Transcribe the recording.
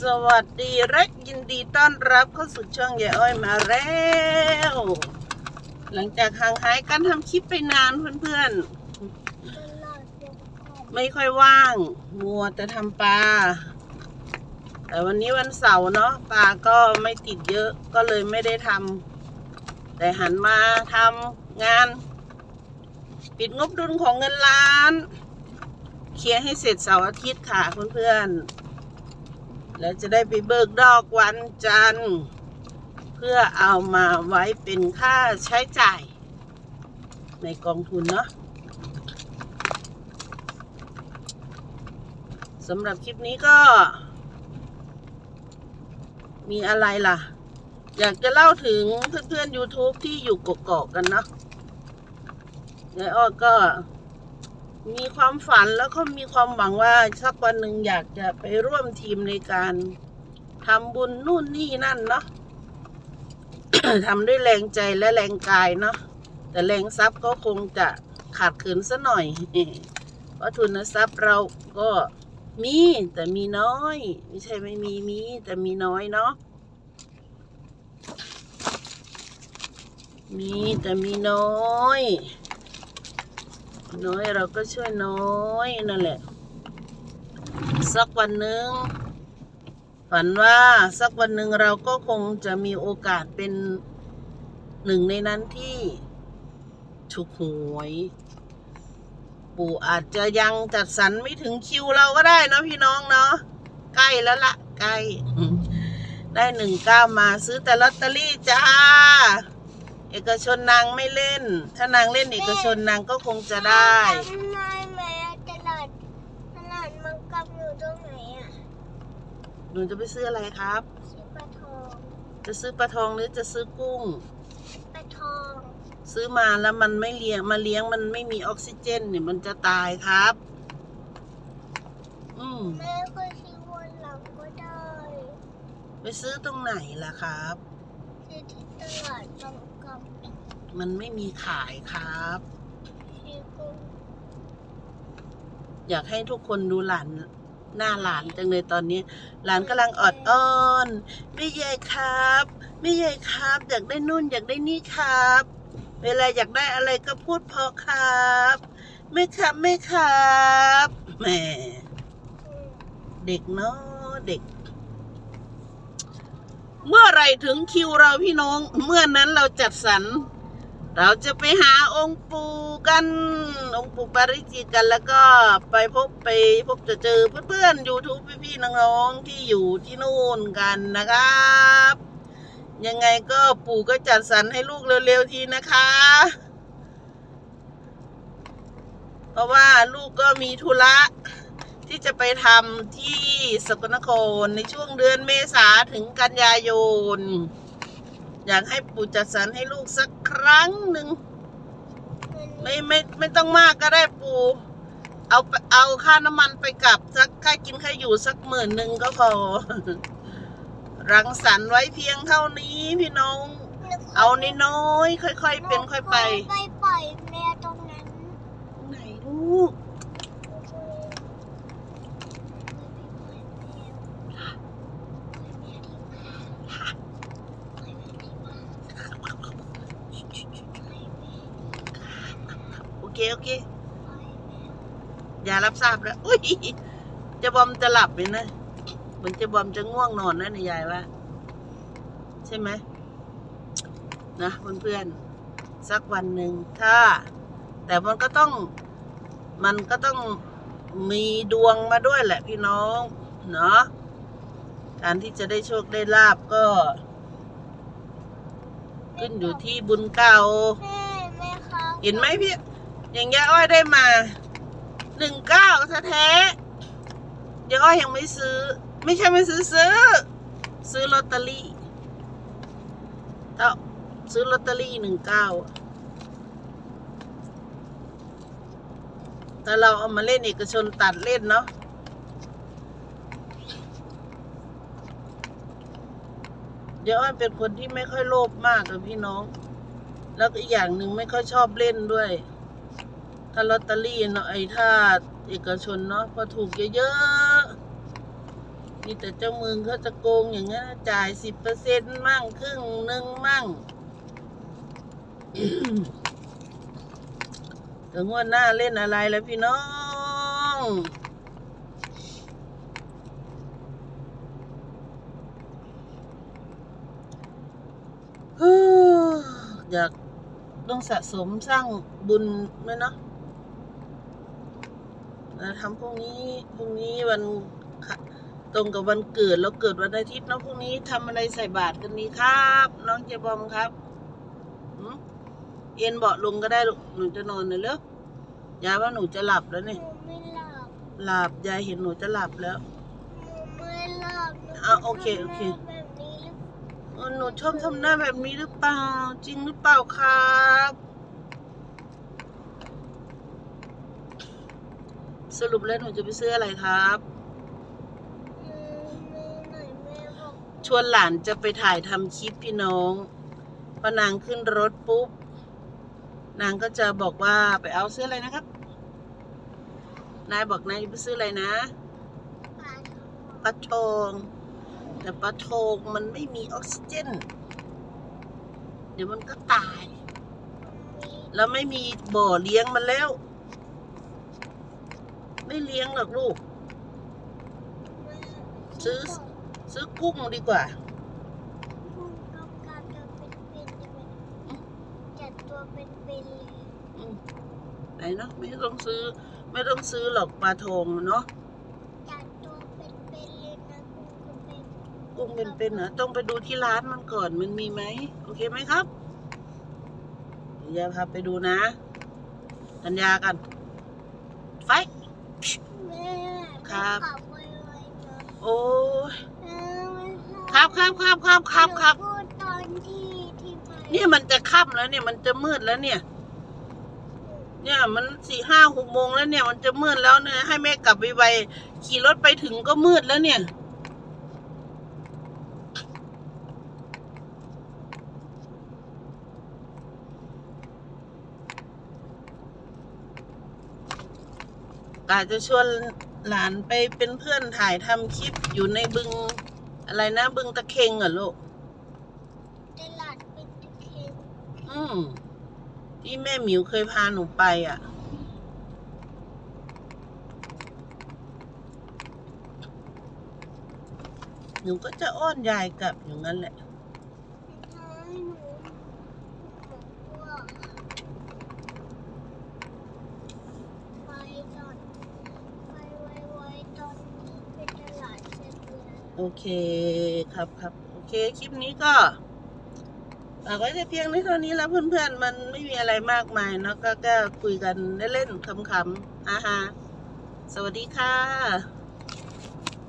สวัสดีและยินดีต้อนรับเข้าสู่ช่องยายอ้อยมาแล้ว หลังจากห่างหายการทำคลิปไปนานเพื่อนๆ ไม่ค่อยว่าง มัวแต่ทำปลา แต่วันนี้วันเสาร์เนาะปลาก็ไม่ติดเยอะก็เลยไม่ได้ทำแต่หันมาทำงาน ปิดงบดุลของเงินล้าน เคลียร์ให้เสร็จเสาร์อาทิตย์ค่ะเพื่อนๆ แล้วจะได้ไปเบิกดอกวันจันทร์ เพื่อเอามาไว้เป็นค่าใช้จ่าย ในกองทุนเนาะสำหรับคลิปนี้ก็ มีอะไรล่ะ อยากจะเล่าถึงเพื่อนๆ YouTube ที่อยู่กกอกกันเนาะยายอ้อก็ มีความฝันแล้วก็มีความหวังว่าสักวันหนึ่งอยากจะไปร่วมทีมในการทำบุญนู่นนี่นั่นเนาะ ทำด้วยแรงใจและแรงกายเนาะ แต่แรงทรัพย์ก็คงจะขาดเขินซะหน่อย เพราะทุนทรัพย์เราก็มีแต่มีน้อย ไม่ใช่ไม่มีมี แต่มีน้อยเนาะ มีแต่มีน้อย น้อยเราก็ช่วยน้อยนั่นแหละ สักวันหนึ่งฝันว่าสักวันหนึ่งเราก็คงจะมีโอกาสเป็นหนึ่งในนั้นที่ถูกหวย ปู่อาจจะยังจัดสรรไม่ถึงคิวเราก็ได้นะพี่น้องเนาะใกล้แล้วละใกล้ได้หนึ่งเก้ามาซื้อแต่ลอตเตอรี่จ้า เอกชนนางไม่เล่น ถ้านางเล่นเอกชนนางก็คงจะได้จำได้ไหมอะตลาดตลาดมังกรอยู่ตรงไหนอะหนูจะไปซื้ออะไรครับชิปะทองจะซื้อปลาทองหรือจะซื้อกุ้งปะทองซื้อมาแล้วมันไม่เลี้ยงมาเลี้ยงมันไม่มีออกซิเจน เนี่ยมันจะตายครับ อืมแม่ก็ซื้อวันหลังก็ได้ ไปซื้อตรงไหนล่ะครับ ซื้อที่ตลาดมังกรมันไม่มีขายครับ ซื้อกุ้งอยากให้ทุกคนดูหลานหน้าหลานจังเลยตอนนี้ หลานกำลังอดอ้อนไม่ใหญ่ครับไม่ใหญ่ครับ อยากได้นู่นอยากได้นี่ครับ เวลาอยากได้อะไรก็พูดเพอครับไม่ครับไม่ครับแหมอืมเด็กเนาะเด็ก เมื่อไรถึงคิวเราพี่น้อง เมื่อนั้นเราจัดสรร เราจะไปหาองค์ปู่กัน องค์ปู่ปาริจิตกัน แล้วก็ไปพบไปพบจะเจอเพื่อนๆยูทูบพี่ๆน้องๆที่อยู่ที่นู่นกันนะครับยังไงก็ปู่ก็จัดสรรให้ลูกเร็วๆทีนะคะ เพราะว่าลูกก็มีธุระ ที่จะไปทำที่สกลนครในช่วงเดือนเมษาถึงกันยายน อยากให้ปู่จัดสรรให้ลูกสักครั้งหนึ่งไม่ไม่ไม่ต้องมากก็ได้ปู่เอาไปเอาค่าน้ำมันไปกลับสักค่ากินค่าอยู่สักหมื่นหนึ่งก็พอรังสรรค์ไว้เพียงเท่านี้พี่น้อง เอาน้อยๆค่อยๆเป็นค่อยไปไปปล่อยแม่ตรงนั้น ไหนลูก เคโอเค อย่ารับทราบแล้วอุ้ยเจะบอมจะหลับเลยนะเหมือนเจะบอมจะง่วงนอนนะนายยายว่า ใช่ไหมนะเพื่อนๆสักวันหนึ่งถ้า แต่มันก็ต้องมันก็ต้องมีดวงมาด้วยแหละพี่น้อง เนาะการที่จะได้โชคได้ลาบก็ ขึ้นอยู่ที่บุญเก่าแม่แม่คะเห็นไหมพี่ อย่างยายอ้อยได้มาหนึ่งเก้าแท้ยายอ้อยยังไม่ซื้อ ไม่ใช่ไม่ซื้อซื้อ ซื้อลอตเตอรี่ถ้าซื้อลอตเตอรี่หนึ่งเก้าแต่เราเอามาเล่นเอกชนตัดเล่นเนาะยายอ้อยเป็นคนที่ไม่ค่อยโลภมากกับพี่น้อง แล้วอีกอย่างหนึ่งไม่ค่อยชอบเล่นด้วย ถ้าลอตเตอรี่เนาะไอ้ถ้าเอกชนเนาะพอถูกเยอะๆมีแต่เจ้ามือเขาจะโกงอย่างนั้นจ่ายสิบเปอร์เซ็นต์มั่งครึ่งหนึ่งมั่งถึงวันหน้าเล่นอะไรแล้วพี่น้องอยากต้องสะสมสร้างบุญไหมเนาะ แล้วทำพรุ่งนี้พรุ่งนี้วันค่ะตรงกับวันเกิดแล้วเกิดวันอาทิตย์เนาะพรุ่งนี้ทำอะไรใส่บาตรกันดีครับ น้องเจบอมครับหืมเอ็นเบาะลงก็ได้ลูกหนูจะนอนเลยเร็วยายว่าหนูจะหลับแล้วหเนี่ยนูไม่หลับหลับยายเห็นหนูจะหลับแล้วหนูไม่หลับหนูอะโอเคโอเคทำแบบนี้หรือเออหนูชอบทำหน้าแบบนี้หรือเปล่า จริงหรือเปล่าครับ สรุปแล้วหนูจะไปซื้ออะไรครับ ชวนหลานจะไปถ่ายทำคลิปพี่น้องพอนางขึ้นรถปุ๊บ นางก็จะบอกว่าไปเอาซื้ออะไรนะครับ นายบอกนายไปซื้ออะไรนะปลาทองแต่ปลาทองมันไม่มีออกซิเจน เดี๋ยวมันก็ตาย แล้วไม่มีบ่อเลี้ยงมันแล้ว ไม่เลี้ยงหรอกลูกแม่ซื้อซื้อกุ้งดีกว่ากุ้งต้องการจะเป็นๆใช่ไหมจัดตัวเป็นๆเลยอืมไหนเนาะไม่ต้องซื้อ ไม่ต้องซื้อหรอกปลาทองเนาะจัดตัวเป็นๆเลยนะกุ้งก็เป็นกุ้งเป็นๆนะต้องไปดูที่ร้านมันก่อนมันมีไหมโอเคไหมครับเดี๋ยวพาไปดูนะสัญญากันไฟแม่ ครับกลับไวๆนะโอ้ยเออไม่ใช่ครับครับครับครับครับครับหนูพูดตอนที่ที่ไปเนี่ยมันจะค่ำแล้วเนี่ยมันจะมืดแล้วเนี่ย เนี่ยมันสี่ห้าหกโมงแล้วเนี่ย มันจะมืดแล้วเนี่ยให้แม่กลับไปไวๆขี่รถไปถึงก็มืดแล้วเนี่ย อาจจะชวนหลานไปเป็นเพื่อนถ่ายทำคลิปอยู่ในบึงอะไรนะ บึงตะเคงเหรอลูกตลาดเป็นตะเคียนอืมที่แม่หมิวเคยพาหนูไปอะ หนูก็จะอ้อนยายกลับอย่างนั้นแหละ น้อยหนูหนูบอกว่าไปตอนไปไวๆตอนเป็นตลาดเสร็จแล้ว โอเคครับครับโอเค คลิปนี้ก็ฝากไว้แต่เพียงเท่านี้แล้วเพื่อนๆ มันไม่มีอะไรมากมายเนาะก็แค่คุยกันเล่นๆคำๆอาฮาสวัสดีค่ะ